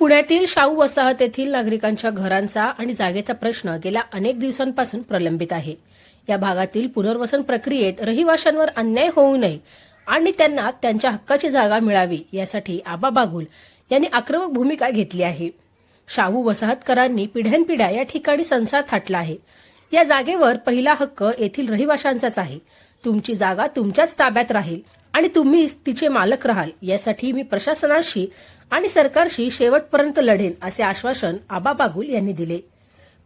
पुण्यातील शाहू वसाहत येथील नागरिकांच्या घरांचा आणि जागेचा प्रश्न गेल्या अनेक दिवसांपासून प्रलंबित आहे. या भागातील पुनर्वसन प्रक्रियेत रहिवाशांवर अन्याय होऊ नये आणि त्यांना त्यांच्या हक्काची जागा मिळावी यासाठी आबा बागुल यांनी आक्रमक भूमिका घेतली आहे. शाहू वसाहतकरांनी पिढ्यानपिढ्या या ठिकाणी संसार थाटला आहे. या जागेवर पहिला हक्क येथील रहिवाशांचाच आहे. तुमची जागा तुमच्याच ताब्यात राहील आणि तुम्ही तिचे मालक राहाल यासाठी मी प्रशासनाशी आणि सरकारशी शेवटपर्यंत लढेन असे आश्वासन आबा बागुल यांनी दिले.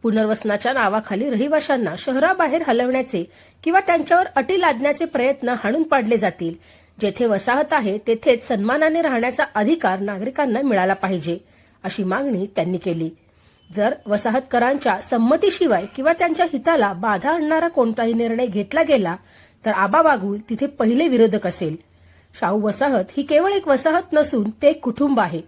पुनर्वसनाच्या नावाखाली रहिवाशांना शहराबाहेर हलवण्याचे किंवा त्यांच्यावर अटी लादण्याचे प्रयत्न हाणून पाडले जातील. जेथे वसाहत आहे तेथेच सन्मानाने राहण्याचा अधिकार नागरिकांना मिळाला पाहिजे अशी मागणी त्यांनी केली. जर वसाहतकरांच्या संमतीशिवाय किंवा त्यांच्या हिताला बाधा आणणारा कोणताही निर्णय घेतला गेला तर आबा बागुल तिथे पहिले विरोधक असेल. शाहू वसाहत ही केवळ एक वसाहत नसून ते एक कुटुंब आहे.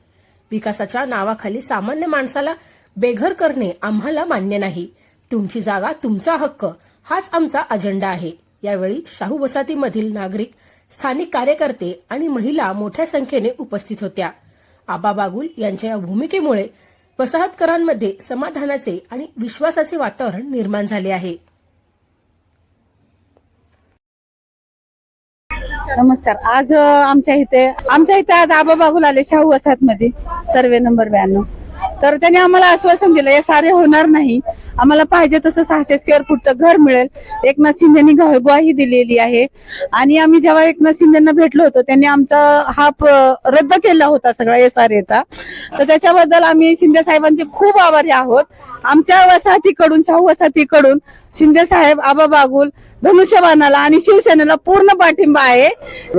विकासाच्या नावाखाली सामान्य माणसाला बेघर करणे आम्हाला मान्य नाही. तुमची जागा तुमचा हक्क हाच आमचा अजेंडा आहे. यावेळी शाहू वसाहतीमधील नागरिक स्थानिक कार्यकर्ते आणि महिला मोठ्या संख्येने उपस्थित होत्या. आबा बागुल यांच्या या भूमिकेमुळे वसाहतकरांमध्ये समाधानाचे आणि विश्वासाचे वातावरण निर्माण झाले आहे. नमस्कार. आज आमच्या इथे आमच्या इथे आज आबा बागुल आले शाहू वसाहत मध्ये सर्वे नंबर ब्याण्णव. तर त्यांनी आम्हाला आश्वासन दिलं हे सारे होणार नाही. आम्हाला पाहिजे तसं सहाशे स्क्वेअर फूटचं घर मिळेल. एकनाथ शिंदेनी ग्वा- ग्वाही दिलेली आहे. आणि आम्ही जेव्हा एकनाथ शिंदेना भेटलो होतो त्यांनी आमचा हा रद्द केला होता सगळा एस आर एचा तर त्याच्याबद्दल आम्ही शिंदे साहेबांचे खूप आभारी आहोत. आमच्या वसाहतीकडून शाहू वसाहतीकडून शिंदे साहेब आबा बागुल धनुष्यबाणाला आणि शिवसेनेला पूर्ण पाठिंबा आहे.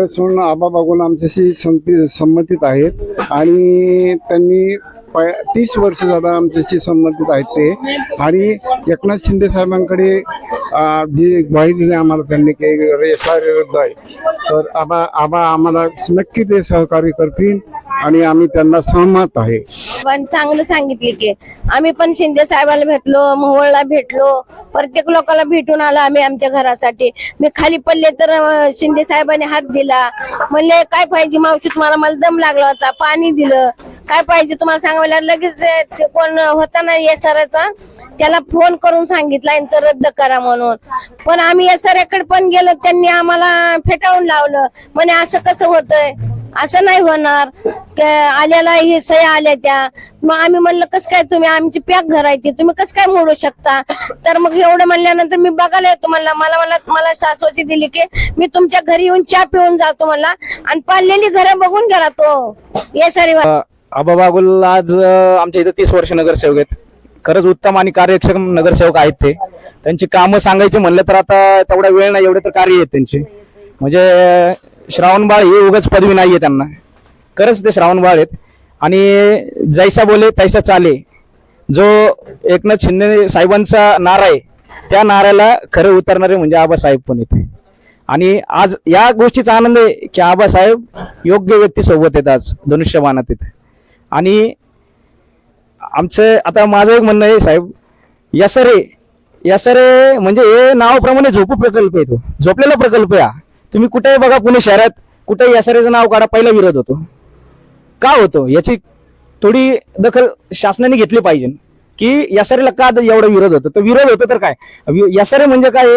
सोडून आबा बागून आमच्याशी संमती- संमतीत आहेत. आणि त्यांनी तीस वर्ष झालं आमच्याशी संबंधित आहेत ते. आणि एकनाथ शिंदे साहेबांकडे जी ग्वाही दिली आम्हाला त्यांनी की विरुद्ध आहे तर आबा आबा आम्हाला नक्की ते सहकार्य करतील आणि आम्ही त्यांना सहमत आहे. पण चांगलं सांगितले की आम्ही पण शिंदे साहेबाला भेटलो मोहोळला भेटलो प्रत्येक लोकांना भेटून आलो आम्ही आमच्या घरासाठी. मी खाली पडले तर शिंदे साहेबांनी हात दिला. म्हणले काय पाहिजे मावशी तुम्हाला मला दम लागला होता पाणी दिलं. काय पाहिजे तुम्हाला सांगायला? लगेच ते कोण होता ना या सराचा त्याला फोन करून सांगितला यांचं रद्द करा म्हणून. पण आम्ही या सराकडे पण गेलो त्यांनी आम्हाला फेटाळून लावलं. म्हणे असं कसं होतंय? असं नाही होणार. क- आल्याला हे सह्या आल्या त्या. मग आम्ही म्हणलं कसं काय तुम्ही? आमची पॅक घरायची. तुम्ही कसं काय मोडू शकता? तर मग एवढं म्हणल्यानंतर मी बघायला येतो म्हणला मला मला मला सासवची दिली की मी तुमच्या घरी येऊन चहा पिऊन जातो म्हणला आणि पाळलेली घरं बघून गेला तो. ये सारी आबा बागुल आज अ, आमच्या इथं तीस वर्ष नगरसेवक आहेत. खरंच उत्तम आणि कार्यक्षम नगरसेवक आहेत ते. त्यांची कामं सांगायची म्हणलं तर आता तेवढा वेळ नाही एवढे तर कार्य आहेत त्यांची. म्हणजे श्रावणबाळ ही उगाच पदवी नाहीये त्यांना. खरंच ते श्रावणबाळ आहेत. आणि जैसा बोले तैसा चाले. जो एकनाथ शिंदे साहेबांचा नारा आहे त्या नाऱ्याला खरं उतरणारे म्हणजे आबासाहेब पण येते आणि आज या गोष्टीचा आनंद आहे की आबासाहेब योग्य व्यक्ती सोबत आहेत आज धनुष्यबाणात येत आणि आमचं आता माझं एक म्हणणं आहे साहेब यसरे यसरे म्हणजे हे नावाप्रमाणे झोपू प्रकल्प आहे तो. झोपलेला प्रकल्प आहे हा. तुम्ही कुठेही बघा पुणे शहरात कुठे एसआरएचं नाव काढा पहिला विरोध होतो. का होतो? याची थोडी दखल शासनाने घेतली पाहिजे. की एसआरएला का एवढा विरोध होतो? तर विरोध होतो तर काय? एसआरए म्हणजे काय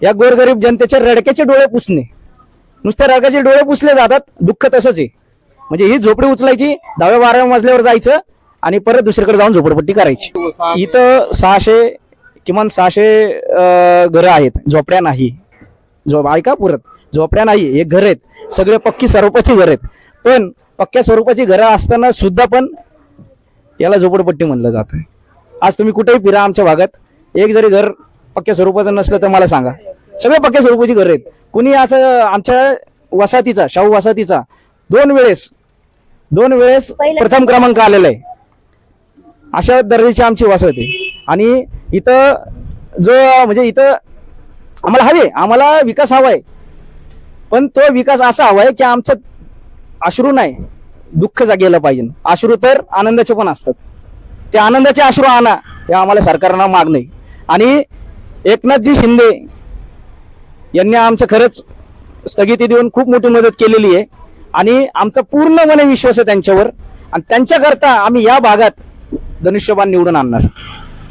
या गोरगरीब जनतेचे रडक्याचे डोळे पुसणे. नुसते रडक्याचे डोळे पुसले जातात दुःख तसंच आहे. म्हणजे ही झोपडी उचलायची दहाव्या बाराव्या मजल्यावर जायचं आणि परत दुसरीकडे जाऊन झोपडपट्टी करायची. इथं सहाशे किमान सहाशे घरं आहेत झोपड्या नाही. झोप ऐका पुरत? झोपड्या नाही हे घर आहेत. सगळे पक्की स्वरूपाची घर आहेत. पण पक्क्या स्वरूपाची घरं असताना सुद्धा पण याला झोपडपट्टी म्हणलं जातं आज तुम्ही कुठेही फिरा आमच्या भागात. एक जरी घर पक्क्या स्वरूपाचं नसलं तर मला सांगा. सगळे पक्क्या स्वरूपाची घर आहेत. कुणी असं आमच्या वसाहतीचा शाहू वसाहतीचा दोन वेळेस दोन वेळेस प्रथम क्रमांक आलेला आहे. अशा दर्जाची आमची वसाहत आहे. आणि इथं जो म्हणजे इथं आम्हाला हवे आम्हाला विकास हवाय. पण तो विकास असा हवाय की आमचं अश्रू नाही दुःख जागेला पाहिजे. अश्रू तर आनंदाचे पण असतात. ते आनंदाचे अश्रू आणा हे आम्हाला सरकारनं मागणे आणि एकनाथजी शिंदे यांनी आमचं खरंच स्थगिती देऊन खूप मोठी मदत केलेली आहे. आणि आमचा पूर्णपणे विश्वास आहे त्यांच्यावर. आणि त्यांच्याकरता आम्ही या भागात धनुष्यबाण निवडून आणणार.